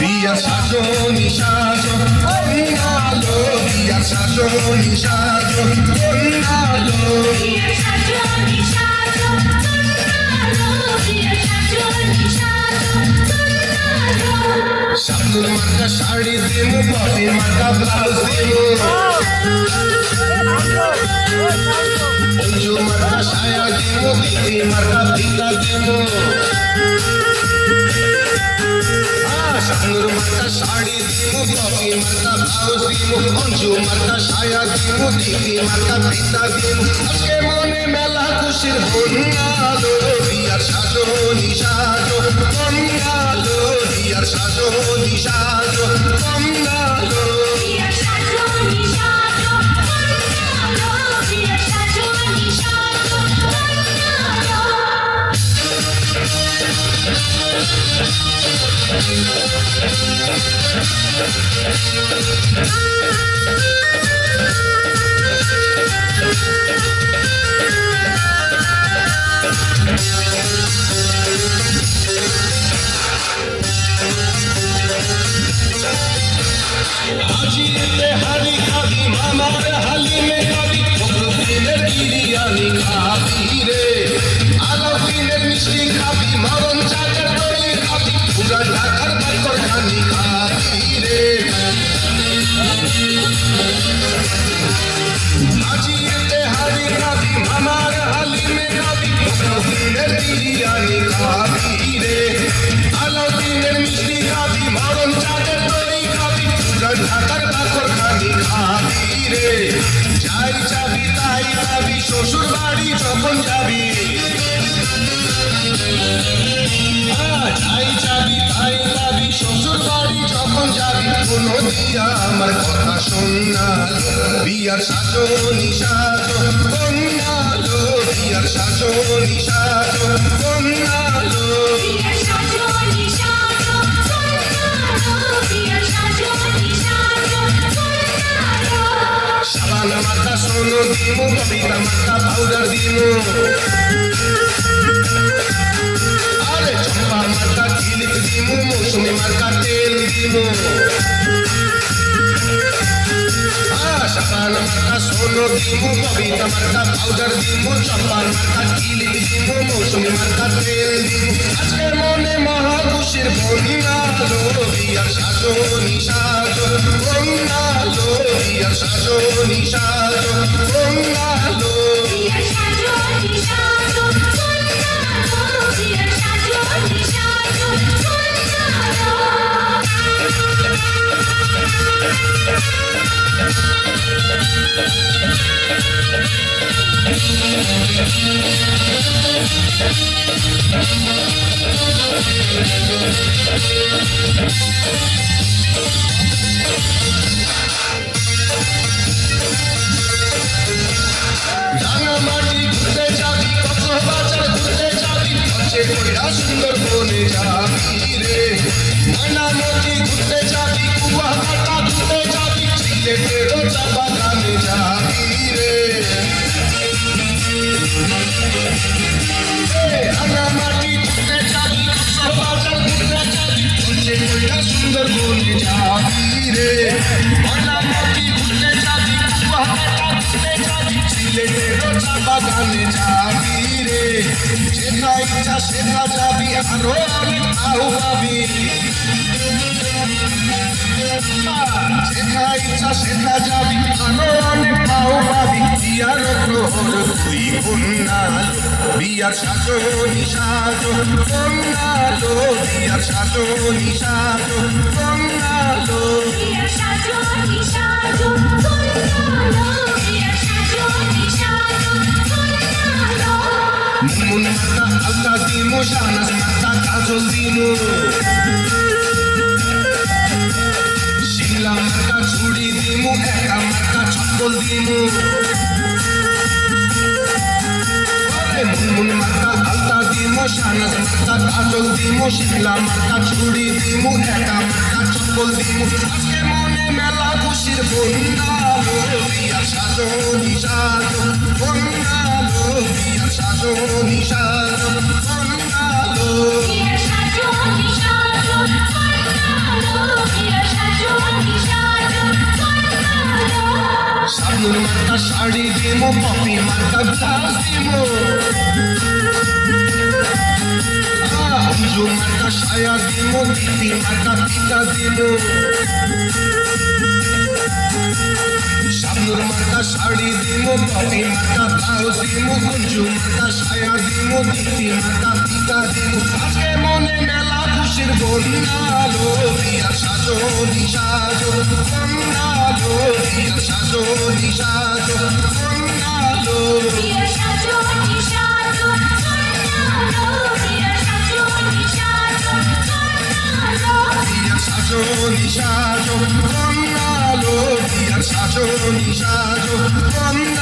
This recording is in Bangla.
Dia sazoni sazo, onnalo, dia sazoni sazo, onnalo. Dia sazoni sazo, onnalo, dia sazoni sazo, onnalo. Sabu marca shari demo, body marca blouse demo. Anju মার্কা সায়া দিমু দিদি মার্কা ফিতা দিমু শাবনুর মার্কা শাড়ি দিমু ববি মার্কা ব্লাউজ দিমু অঞ্জু মার্কা সায়া দিমু দিদি মার্কা ফিতা দিমু আজকে মনে মেলা খুশির বন্যালো বিয়ার সাজো কন্যালো বিয়ার সাজনি সাজো কন্যালো যাবি কোনো দিয়া আমার কথা শোনালো। বিয়ার সাজনি সাজো কন্যালো বিয়ার সাজনি সাজো কন্যালো সাবানা মাথা সোনো দিমু কবিতা মাথা পাউডার দিমু। আরে চম্পা মাথা ক্লিপ দিমু মৌসুমি মার্কা তেল দিমু। সাবানা মাথা সোনো দিমু কবিতা মার্কা পাউডার দিমু চম্পা মার্কা ক্লিপ দিমু মৌসুমি মার্কা তেল দিমু আজকে মনে মহাপুষের বন্যা বন্যালো সাজো নিশাজো বন্যা সাজনি সাজো। বন্যালো ঘুরতে যাবি রে ময়নামতি ঘুরতে যাবি কুয়াকাটা ঘুরতে যাবি সিলেটের চা বাগানে যাবি বাগানে যাবি রে যেটা ইচ্ছা সেটা যাবি আরও অনেক আরও পাবি যেটা ইচ্ছা সেটা যাবি অনেক পাও পাবি বিয়ার প্রহর তুই কন্যালো বিয়ার সাজনি সাজো কন্যালো বিয়ার সাজনি সাজো কন্যালো মুন আল্লাহ দিমু শাহনাজ মাতা কাজল দিমু। শিমলা মাতা ছুরি দিমু একা মাতা চপ্পল দিমু। মুন মাতা আল্লাহ দিমু শাহনাজ মাতা কাজল মনে মেলা খুশির বিয়া সাজনি সাজো মার্কা শাড়ি দিমো পপি মার্কা দিমো অঞ্জু মার্কা সায়া দিমো দিদি মার্কা পিতা দিমো শামনুর মার্কা শাড়ি দিমো পপি মার্কা ব্লাউজ দিমো অঞ্জু মার্কা সায়া দিমো দিদি মার্কা পিতা দিমো আজকে সাজো দিয়া সাজো নিসাজো বন্যালো